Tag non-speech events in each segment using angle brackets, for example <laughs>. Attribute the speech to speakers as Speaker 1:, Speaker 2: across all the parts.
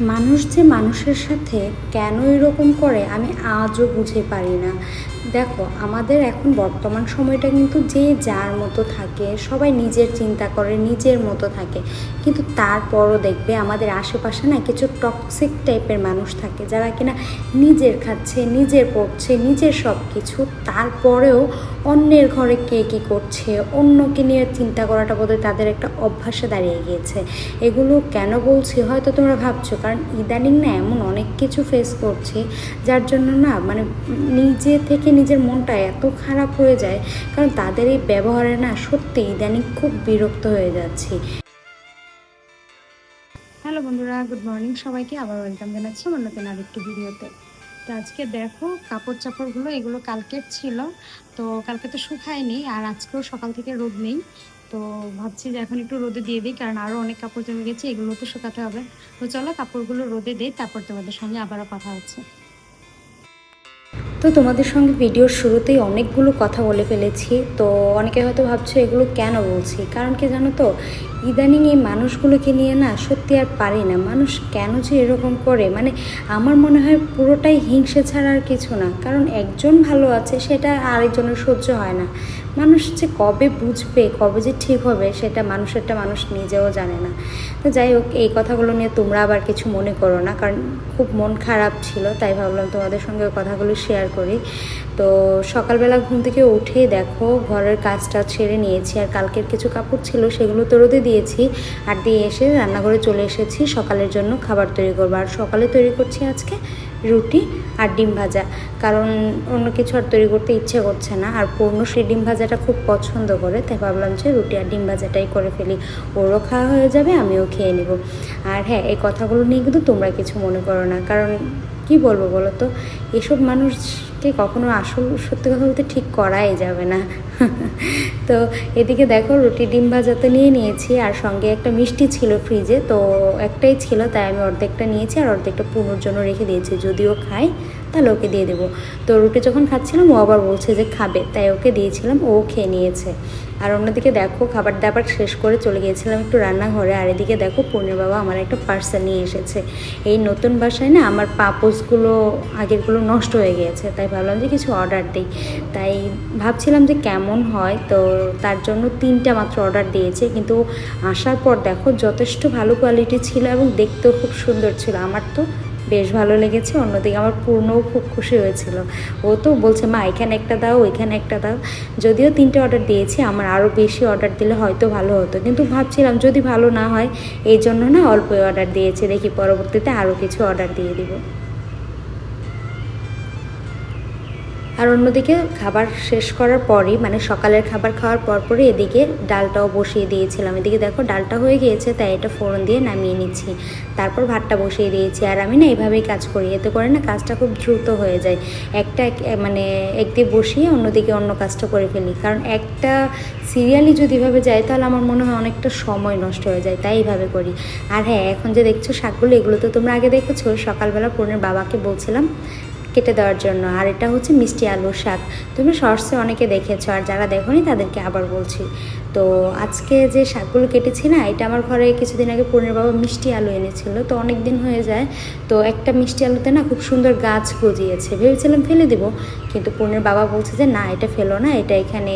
Speaker 1: মানুষ যে মানুষের সাথে কেন এরকম করে, আমি আজও বুঝে পারি না। দেখো, আমাদের এখন বর্তমান সময়টা কিন্তু যে যার মতো থাকে, সবাই নিজের চিন্তা করে, নিজের মতো থাকে। কিন্তু তারপরও দেখবে আমাদের আশেপাশে না কিছু টক্সিক টাইপের মানুষ থাকে, যারা কিনা নিজের খাচ্ছে, নিজের পড়ছে নিজের সব কিছু তারপরেও অন্যের ঘরে কে কী করছে, অন্যকে নিয়ে চিন্তা করাটা বোধহয় তাদের একটা অভ্যাসে দাঁড়িয়ে গিয়েছে। এগুলো কেন বলছি হয়তো তোমরা ভাবছ, কারণ ইদানিং না এমন অনেক কিছু ফেস করছি, যার জন্য না মানে নিজে থেকে নিজের মনটা এত খারাপ হয়ে যায়, কারণ তাদের এই ব্যবহারে না সত্যি ইদানিং খুব বিরক্ত হয়ে যাচ্ছি। হ্যালো বন্ধুরা গুড মর্নিং সবাইকে, আবার ওয়েলকাম জানাচ্ছি আমার নতুন আরেকটি ভিডিওতে তো আজকে দেখো কাপড় চাপড়গুলো এগুলো কালকের ছিল। তো কালকে তো শুকায়নি আর আজকেও সকাল থেকে রোদ নেই। তো ভাবছি যে এখন একটু রোদে দিয়ে দিই কারণ আরও অনেক কাপড় জমে গেছে, এগুলো তো শুকাতে হবে। তো চলো কাপড়গুলো রোদে দিই, তারপর তোমাদের সঙ্গে আবারও কথা হচ্ছে। তো তোমাদের সঙ্গে ভিডিওর শুরুতেই অনেকগুলো কথা বলে ফেলেছি। তো অনেকে হয়তো ভাবছ এগুলো কেন বলছি? কারণ কি জানো তো, ইদানিং এই মানুষগুলোকে নিয়ে না সত্যি আর পারি না। মানুষ কেন যে এরকম করে? মানে আমার মনে হয় পুরোটাই হিংসে ছাড়া আর কিছু না। কারণ একজন ভালো আছে, সেটা আরেকজনের সহ্য হয় না। মানুষ যে কবে বুঝবে, কবে যে ঠিক হবে, সেটা মানুষেরটা মানুষ নিজেও জানে না। তো যাই হোক, এই কথাগুলো নিয়ে তোমরা আবার কিছু মনে করো না, কারণ খুব মন খারাপ ছিল, তাই ভাবলাম তোমাদের সঙ্গে কথাগুলো শেয়ার করি। তো সকালবেলা ঘুম থেকে উঠে দেখো, ঘরের কাজটা ছেড়ে নিয়েছি, আর কালকের কিছু কাপড় ছিল সেগুলো তো রোদে দিয়েছি, আর দিয়ে এসে রান্নাঘরে চলে এসেছি, সকালের জন্য খাবার তৈরি করব। আর সকালে তৈরি করছি আজকে রুটি আর ডিম ভাজা। কারণ অন্য কিছু আর তৈরি করতে ইচ্ছে করছে না। আর পূর্ণ সেই ডিম ভাজাটা খুব পছন্দ করে, তাই ভাবলাম যে রুটি আর ডিম ভাজাটাই করে ফেলি। ওরও খাওয়া হয়ে যাবে, আমিও খেয়ে নেব। আর হ্যাঁ এই কথাগুলো নিয়ে কিন্তু তোমরা কিছু মনে করো না। কারণ কি বলব বলো তো? এসব মানুষকে কখনো আসল সত্যি কথা বলতে ঠিক করাই যাবে না। <laughs> তো এদিকে দেখো রুটি ডিম ভাজা তো নিয়ে নিয়েছি, আর সঙ্গে একটা মিষ্টি ছিল ফ্রিজে তো একটাই ছিল, তাই আমি অর্ধেকটা নিয়েছি আর অর্ধেকটা পুনোর জন্য রেখে দিয়েছি, যদিও খায় তাহলে ওকে দিয়ে দেবো। তো রুটি যখন খাচ্ছিলাম, ও আবার বলছে যে খাবে, তাই ওকে দিয়েছিলাম, ও খেয়ে নিয়েছে। আর অন্যদিকে দেখো খাবার দাবার শেষ করে চলে গিয়েছিলাম একটু রান্নাঘরে, আর এদিকে দেখো পূর্ণের বাবা আমার একটা পার্সেল নিয়ে এসেছে। এই নতুন বাসায় না আমার পাপোসগুলো আগেরগুলো নষ্ট হয়ে গিয়েছে, তাই ভাবলাম যে কিছু অর্ডার দিই। তাই ভাবছিলাম যে কেমন হয়, তো তার জন্য তিনটা মাত্র অর্ডার দিয়েছে, কিন্তু আসার পর দেখো, যথেষ্ট ভালো কোয়ালিটি ছিল এবং দেখতেও খুব সুন্দর ছিল। আমার তো বেশ ভালো লেগেছে। অন্যদিকে আমার পূর্ণও খুব খুশি হয়েছিল। ও তো বলছে, মা, এখানে একটা দাও, ওইখানে একটা দাও। যদিও তিনটে অর্ডার দিয়েছি, আমার আরও বেশি অর্ডার দিলে হয়তো ভালো হতো। কিন্তু ভাবছিলাম, যদি ভালো না হয়, এই জন্য না অল্পই অর্ডার দিয়েছি। দেখি পরবর্তীতে আরও কিছু অর্ডার দিয়ে দিব। আর অন্যদিকে খাবার শেষ করার পরই মানে সকালের খাবার খাওয়ার পরপরই এদিকে ডালটাও বসিয়ে দিয়েছিলাম। এদিকে দেখো ডালটা হয়ে গিয়েছে, তাই এটা ফোড়ন দিয়ে নামিয়ে নিচ্ছি। তারপর ভাতটা বসিয়ে দিয়েছি। আর আমি না এইভাবেই কাজ করি, এতে করে না কাজটা খুব দ্রুত হয়ে যায়। একটা এক- মানে একদিকে বসিয়ে অন্যদিকে অন্য কাজটা করে ফেলি। কারণ একটা সিরিয়ালি যদি এভাবে যায়, তাহলে আমার মনে হয় অনেকটা সময় নষ্ট হয়ে যায়, তাই এইভাবে করি। আর হ্যাঁ এখন যে দেখছ শাকগুলো, এগুলো তো তোমরা আগে দেখেছ, সকালবেলা পূর্ণের বাবাকে বলছিলাম কেটে দেওয়ার জন্য। আর এটা হচ্ছে মিষ্টি আলুর শাক। তুমি শর্টসে অনেকে দেখেছ, আর যারা দেখোনি তাদেরকে আবার বলছি। তো আজকে যে শাকগুলো কেটেছি না, এটা আমার ঘরে কিছুদিন আগে পূর্ণের বাবা মিষ্টি আলু এনেছিল, তো অনেক দিন হয়ে যায়। তো একটা মিষ্টি আলুতে না খুব সুন্দর গাছ গজিয়েছে। ভেবেছিলাম ফেলে দেব, কিন্তু পূর্ণের বাবা বলছে যে, না, এটা ফেলো না, এটা এখানে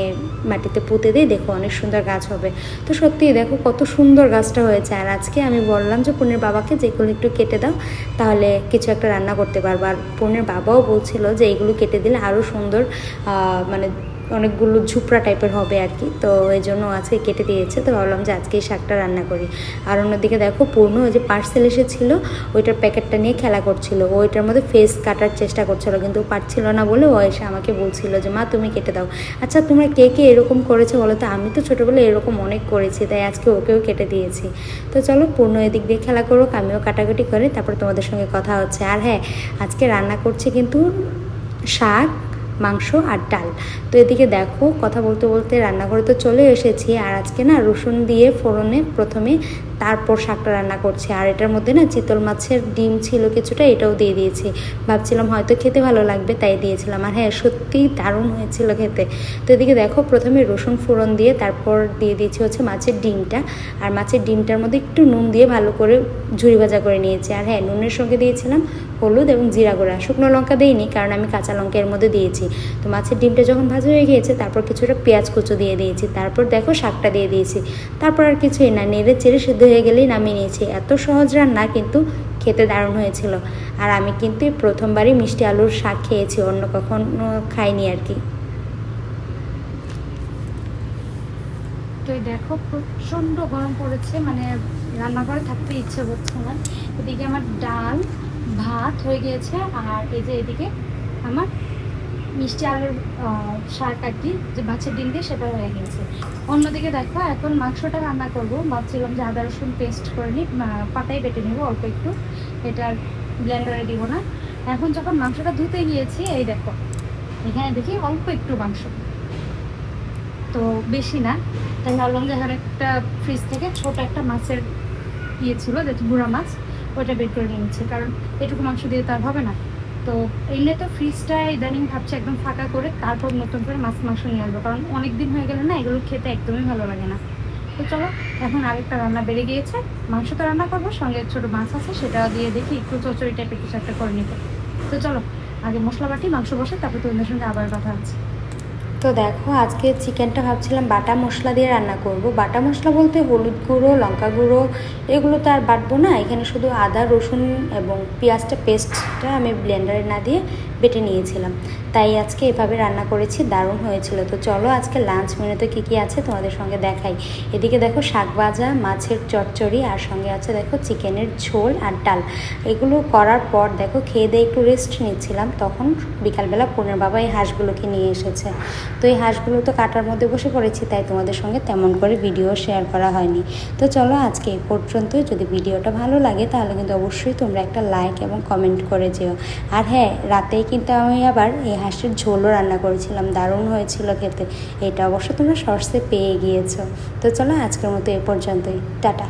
Speaker 1: মাটিতে পুঁতে দিয়ে দেখো অনেক সুন্দর গাছ হবে। তো সত্যি দেখো কত সুন্দর গাছটা হয়েছে। আর আজকে আমি বললাম যে পূর্ণের বাবাকে যেগুলো একটু কেটে দাও, তাহলে কিছু একটা রান্না করতে পারব। আর পূর্ণের বাবাও বলছিল যে এইগুলো কেটে দিলে আরও সুন্দর মানে অনেকগুলো ঝুপড়া টাইপের হবে আর কি তো এই জন্য আজকে কেটে দিয়েছে। তো ভাবলাম যে আজকে এই শাকটা রান্না করি। আর অন্যদিকে দেখো, পূর্ণ ওই যে পার্সেল এসেছিল, ওইটার প্যাকেটটা নিয়ে খেলা করছিল। ওইটার মধ্যে ফেস কাটার চেষ্টা করছিল, কিন্তু পারছিল না বলে ও এসে আমাকে বলছিল যে, মা, তুমি কেটে দাও। আচ্ছা তোমরা কে কে এরকম করেছ বলো তো? আমি তো ছোটোবেলায় এরকম অনেক করেছি, তাই আজকে ওকেও কেটে দিয়েছি। তো চলো, পূর্ণ এদিক দিয়ে খেলা করুক, আমিও কাটাকাটি করে, তারপর তোমাদের সঙ্গে কথা হচ্ছে। আর হ্যাঁ আজকে রান্না করছি কিন্তু শাক মাংস আর ডাল। তো এদিকে দেখো, কথা বলতে বলতে রান্নাঘরে তো চলে এসেছি। আর আজকে না রসুন দিয়ে ফোড়নে প্রথমে তারপর শাকটা রান্না করছি। আর এটার মধ্যে না চিতল মাছের ডিম ছিল কিছুটা, এটাও দিয়ে দিয়েছি। ভাবছিলাম হয়তো খেতে ভালো লাগবে, তাই দিয়েছিলাম। আর হ্যাঁ সত্যিই দারুণ হয়েছিল খেতে। তো এদিকে দেখো, প্রথমে রসুন ফোড়ন দিয়ে তারপর দিয়ে দিয়েছি হচ্ছে মাছের ডিমটা। আর মাছের ডিমটার মধ্যে একটু নুন দিয়ে ভালো করে ঝুরি ভাজা করে নিয়েছি। আর হ্যাঁ নুনের সঙ্গে দিয়েছিলাম হলুদ এবং জিরা গুঁড়া। শুকনো লঙ্কা দিইনি, কারণ আমি কাঁচা লঙ্কা এর মধ্যে দিয়েছি। তো মাছের ডিমটা যখন ভাজা হয়ে গিয়েছে, তারপর কিছুটা পেঁয়াজ কুচো দিয়ে দিয়েছি। তারপর দেখো শাকটা দিয়ে দিয়েছি। তারপর আর কিছুই না, নেড়ে চেড়ে সিদ্ধ হয়ে গেলেই নামিয়ে নিয়েছি। এত সহজ রান্না কিন্তু খেতে দারুণ হয়েছিল। আর আমি কিন্তু প্রথমবারই মিষ্টি আলুর শাক খেয়েছি, অন্য কখনো খাইনি আর কি।
Speaker 2: তো দেখো, প্রচণ্ড গরম পড়েছে মানে রান্নাঘরে থাকতে ইচ্ছে হচ্ছে না। এদিকে আমার ডাল, ভাত হয়ে গিয়েছে, আর এই যে এদিকে আমার মিষ্টি আলুর শাক আর কি, যে মাছের ডিম দিয়ে সেটা হয়ে গিয়েছে। অন্যদিকে দেখো, এখন মাংসটা রান্না করব। ভাবছিলাম যে আদা রসুন পেস্ট করে নিই পাতায় বেটে নেব অল্প একটু। এটা ব্লেন্ডারে দিব না। এখন যখন মাংসটা ধুতে গিয়েছি, এই দেখো, এখানে দেখি অল্প একটু মাংস। তো বেশি না, তাই ভাবলাম যে এখানে একটা ফ্রিজ থেকে ছোট একটা মাছের ইয়ে ছিল যেটা গুঁড়া মাছ ওটা বের করে নিয়েছি কারণ এটুকু মাংস দিয়ে তো আর হবে না। তো এমনি তো ফ্রিজটা ইদানিং ভাবছি একদম ফাঁকা করে তারপর নতুন করে মাছ মাংস নিয়ে আসব। কারণ অনেক দিন হয়ে গেলে না, এগুলো খেতে একদমই ভালো লাগে না। তো চলো, এখন আরেকটা রান্না বেড়ে গিয়েছে। মাংস তো রান্না করব, সঙ্গে ছোটো মাছ আছে সেটা দিয়ে দেখি একটু চচড়ি টাইপের কিছু একটা করে নিতে। তো চলো, আগে মশলা বাটি মাংস বসে, তারপর তোমাদের সঙ্গে আবার কথা আছে
Speaker 1: তো দেখো, আজকে চিকেনটা ভাবছিলাম বাটা মশলা দিয়ে রান্না করব। বাটা মশলা বলতে হলুদ গুঁড়ো, লঙ্কা গুঁড়ো, এগুলো তো আর বাটবো না। এখানে শুধু আদা, রসুন এবং পেঁয়াজটা, পেস্টটা আমি ব্লেন্ডারে না দিয়ে বেটে নিয়েছিলাম। তাই আজকে এভাবে রান্না করেছি, দারুণ হয়েছিল। তো চলো আজকে লাঞ্চ মেনুতে কী কী আছে তোমাদের সঙ্গে দেখাই। এদিকে দেখো শাক ভাজা, মাছের চচ্চড়ি, আর সঙ্গে আছে দেখো চিকেনের ঝোল আর ডাল। এগুলো করার পর দেখো খেয়ে দিয়ে একটু রেস্ট নিচ্ছিলাম। তখন বিকালবেলা পনেরো বাবা এই হাঁসগুলোকে নিয়ে এসেছে। তো এই হাঁসগুলো তো কাটার মধ্যে বসে পড়েছি, তাই তোমাদের সঙ্গে তেমন করে ভিডিও শেয়ার করা হয়নি। তো চলো আজকে এই পর্যন্তই। যদি ভিডিওটা ভালো লাগে, তাহলে কিন্তু অবশ্যই তোমরা একটা লাইক এবং কমেন্ট করে যেও। আর হ্যাঁ রাতেই কিন্তু আমি আবার এই হাঁসের ঝোলও রান্না করেছিলাম, দারুণ হয়েছিল খেতে। এটা অবশ্য তোমরা সর্ষে পেয়ে গিয়েছো। তো চলো আজকের মতো এ পর্যন্তই। টাটা।